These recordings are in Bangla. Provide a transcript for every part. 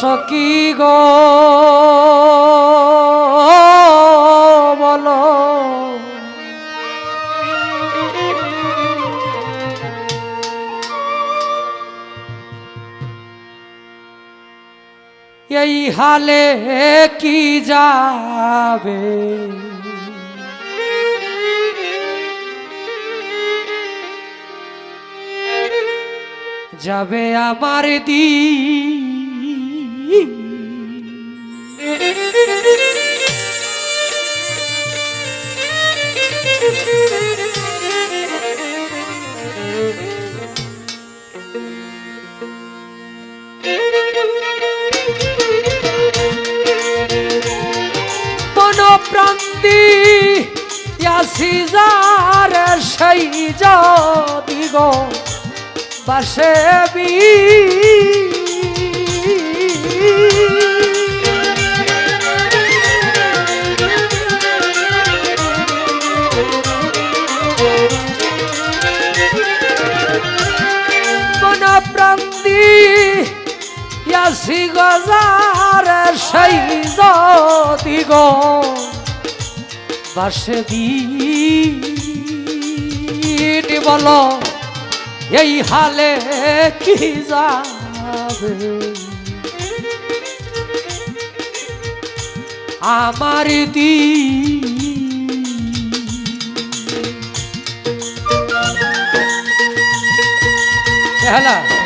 সখী গো? বলো। এই হালে কি যাবে? যাবে আমার দি সেই যদি গো বাসেবি মনোপ্রান্তি আসি গজার সেই যদি গো বাসেবি বলো এই হালে কি যাবে? আমার দি হ্যালো হ্যাঁ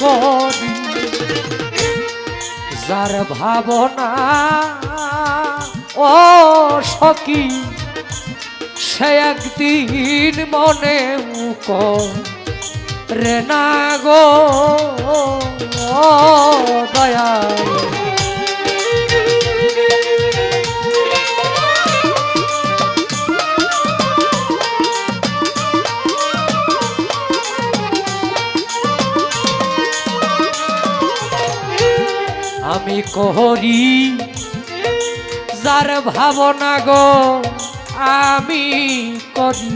করি। যার ভাবনা ও সখী সে একদিন মনে রে না গো দয়া আমি কহরি, যার ভাবনা গো আমি করি,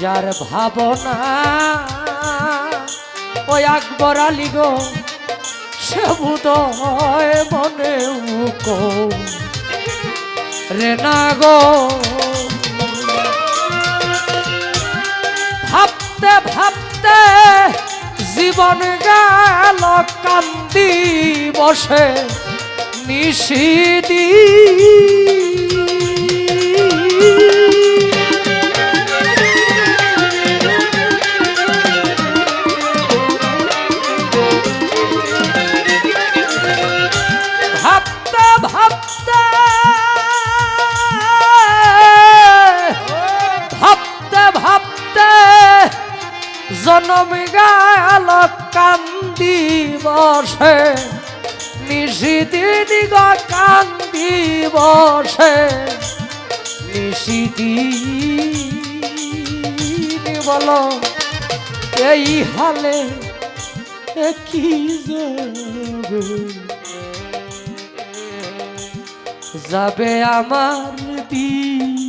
যার ভাবনা ওই আকবর আলী গো, সে বুদয় মনে উকো রে না গো, ভাবতে ভাবতে জীবন গেল কান্দি বসে নিশিদি জনম গেল কান্দি বসে নিশিদিন কান্দি বসে নিশিদিন বলো, এই হালে কি যাবে আমার দিন?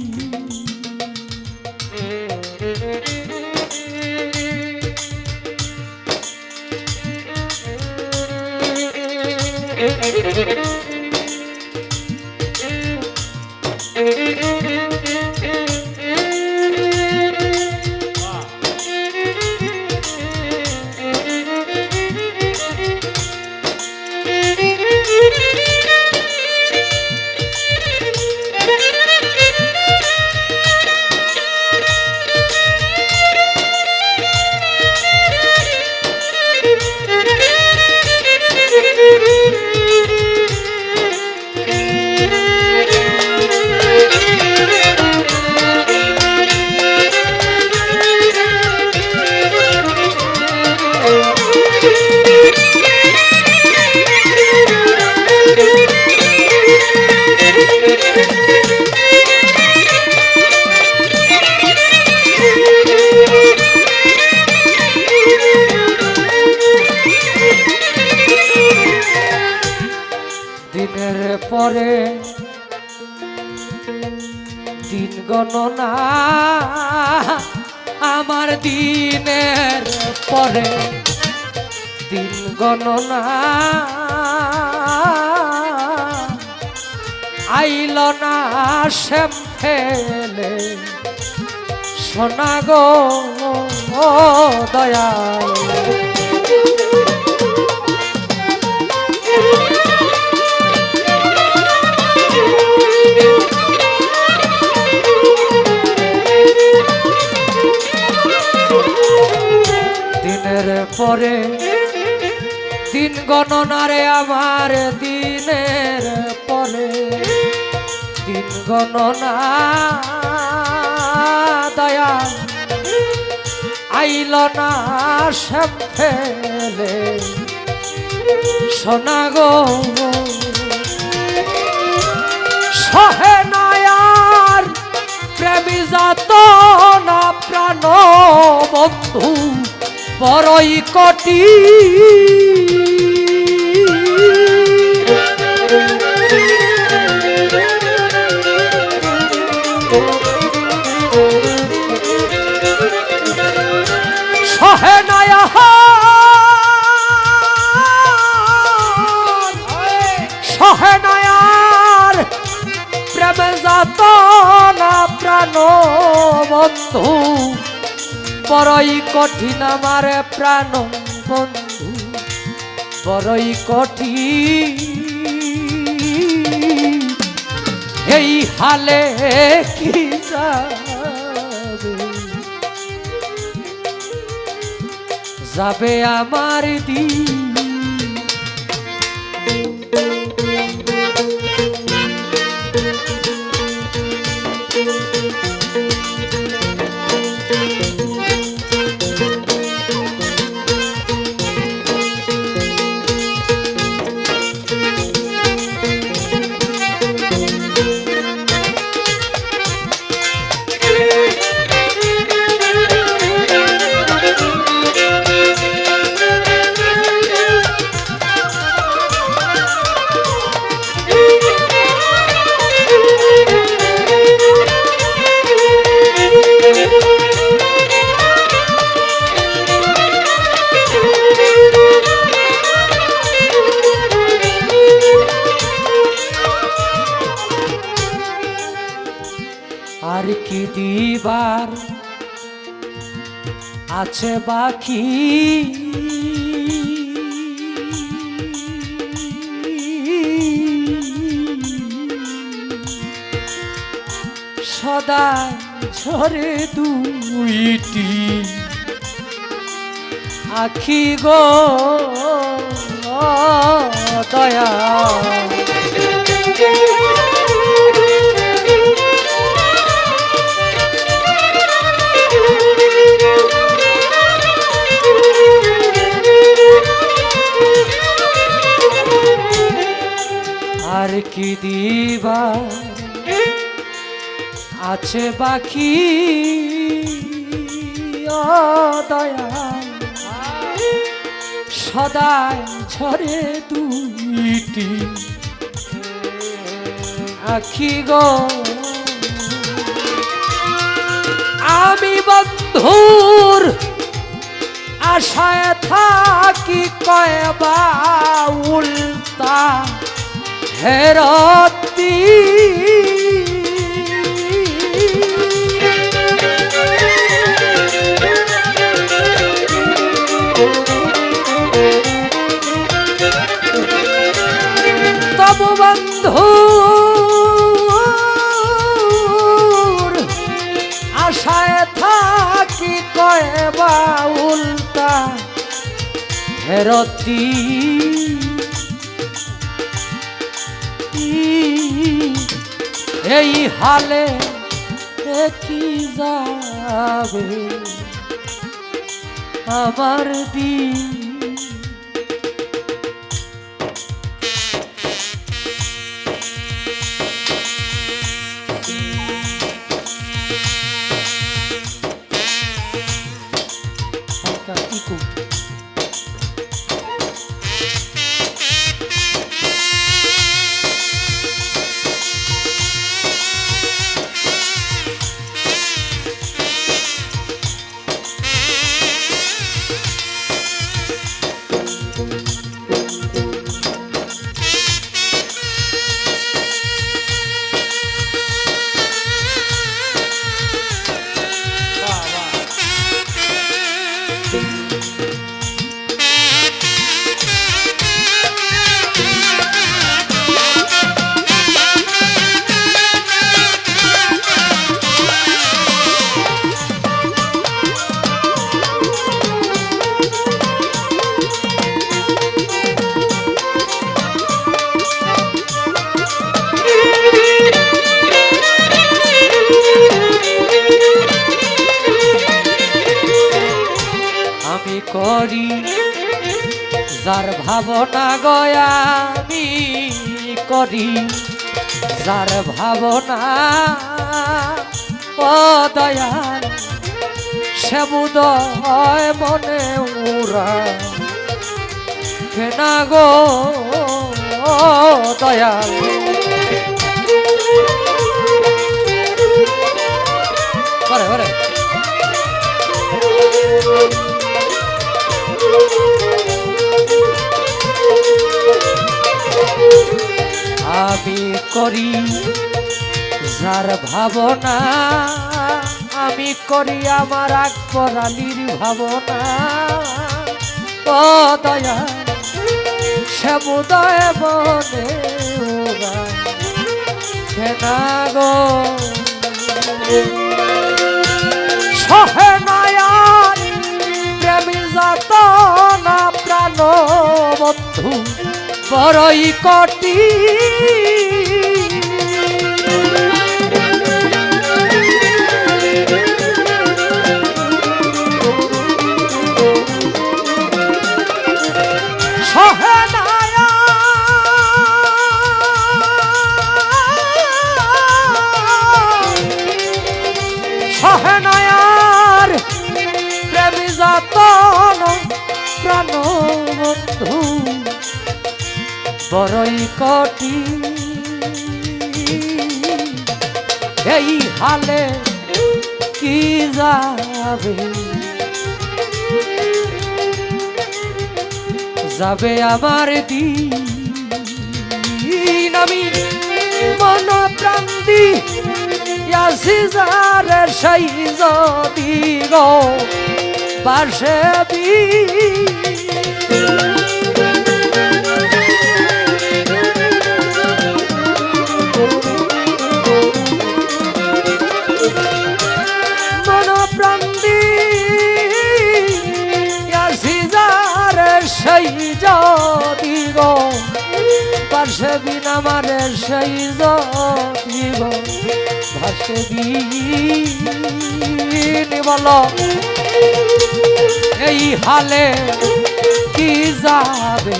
গণনা আমার দিনের পরে দিন গণনা। আইল না শ্যাম ফেলে সোনা গো দয়াল। পরে দিন গণনারে আমার দিনের পরে দিন গণনা দয়া আইল না শ্যাম ফেলে। সোনা গো, সহে নয়ার প্রেমী যাত না প্রাণ বন্ধু। বড়ই কটি কঠিন আমার প্রাণ বন্ধু বড়ই কঠিন। এই হালে কি যাবে? আমার দিন আছে বাকি সদা ঝরে দুইটি আখি গো দয়া। আর কি দিবা? আছে বাকি দয়াল সদাই ঝরে দুইটি আখি গো। আমি বন্ধুর আশায় থাকি কয়বা উল্টা। হেরতি তবু বন্ধু আশায় থাকি কয়বা উল্টা। ফেরতি হালে দেখি যাবে আমার দিন করি যার ভাবনা ও দয়াল সেবুদয় মনে উরা কেনা গো দয়াল। করে করে আমি করি যার ভাবনা, আমি করি আমার আকবর আলীর ভাবনা। ও দয়া সমুদয় বনে ওরা কেনা গো সহে প্রেমী যাত না প্রাণ বন্ধু বড়ই কটি বড়ই কটি এই হালে কি যাবে? যাবে আমার দিন। আমি মন প্রাণ দি আসি যারে সেই যদি গো পাশে বি বল? এই হালে কি যাবে?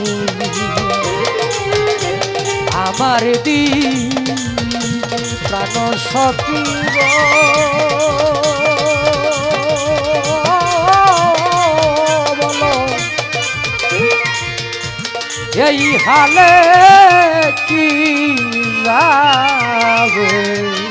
আমার দি প্রাণ এই হালে কি যাবে?